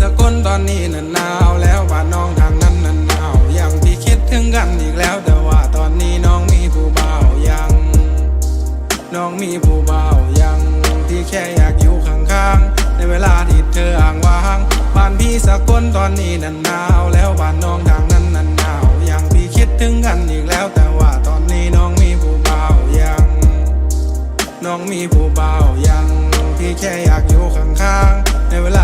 สกลตอนนี้น่ะหนาวแล้วบ้านน้องทางนั้นน่ะหนาวยังพี่คิดถึงกันอีกแล้ว แต่ว่าตอนนี้น้องมีผู้บ่าวยัง น้องมีผู้บ่าวยัง ที่แค่อยากอยู่ข้างๆในเวลาที่เธออ่างว่างบ้านพี่สกลตอนนี้น่ะหนาวแล้วบ้านน้องทางนั้นน่ะหนาวยังพี่คิดถึงกันอีกแล้ว แต่ว่าตอนนี้น้องมีผู้บ่าวยัง น้องมีผู้บ่าวยัง ที่แค่อยากอยู่ข้างๆในเวลา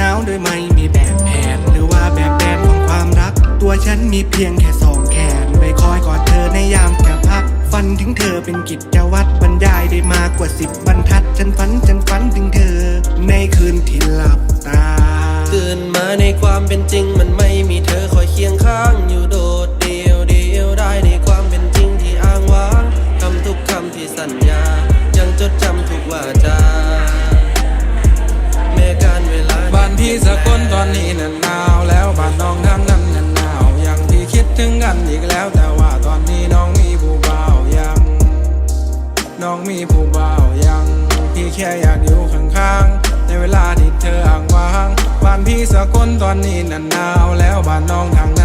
หนาวโดยไม่มีแบบแผน หรือว่าแบบแผนของความรัก ตัวฉันมีเพียงแค่สองแขนไว้คอยกอดเธอในยามแก่พักฝันถึงเธอเป็นกิจวัตรบรรยายได้มากกว่าสิบบรรทัด ฉันฝันฉันฝันถึงเธอ ในคืนที่หลับตาตื่นมาในความเป็นจริงมันไม่ คนตอนนี้น่นหนาวแล้วบ้านน้องทาง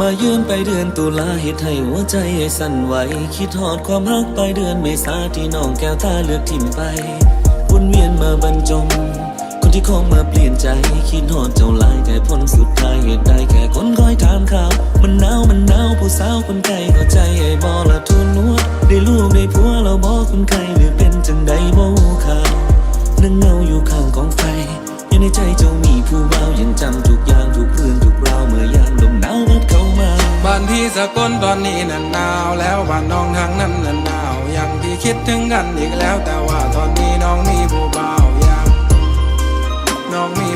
มาวมายืนไปเดือนตุลาเหตุให้หัวใจสั่นไหว คิดหอดความรักไปเดือนเมษาที่น้องแก้วตาเลือกทิมไปวนเวียนมาบรรจง คนที่คงมาเปลี่ยนใจ คิดหอดเจ้าลายแต่ผลสุดท้ายเหตุใดแค่คนคอยถามข่าว มันหนาวมันหนาวผู้สาวคนไกลเข้าใจไอ้บอละทุน สกลตอนนี้น่นหนาวแล้วบ้านน้องทางนั้นน่นหนาวยังพี่คิดถึงกันอีกแล้ว แต่ว่าตอนนี้น้องมีผู้บ่าวยังน้องมี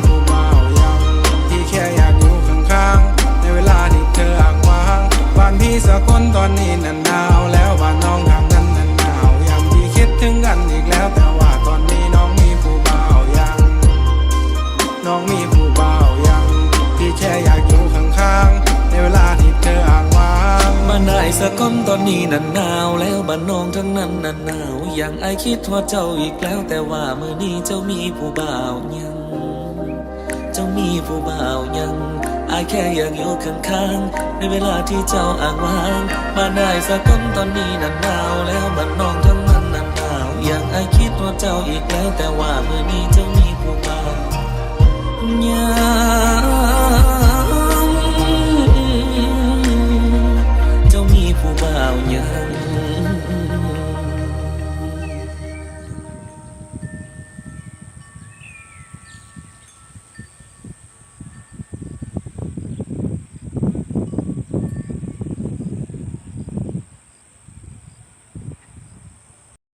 สะก้อนตอนนี้นั่นหนาวแล้วบ้านน้องทั้งนั้นนั่นหนาว อย่างไอคิดว่าเจ้าอีกแล้ว แต่ว่าเมื่อนี้เจ้ามีผู้บ่าวยัง เจ้ามีผู้บ่าวยังอายแค่อยากอยู่ข้างๆ ในเวลาที่เจ้าอ่างว่างบ้านนายสะก้อนตอนนี้นั่นหนาวแล้วบ้านน้องทั้งนั้นนั่นหนาว อย่างไอคิดว่าเจ้าอีกแล้ว แต่ว่าเมื่อนี้เจ้ามีผู้บ่าวยัง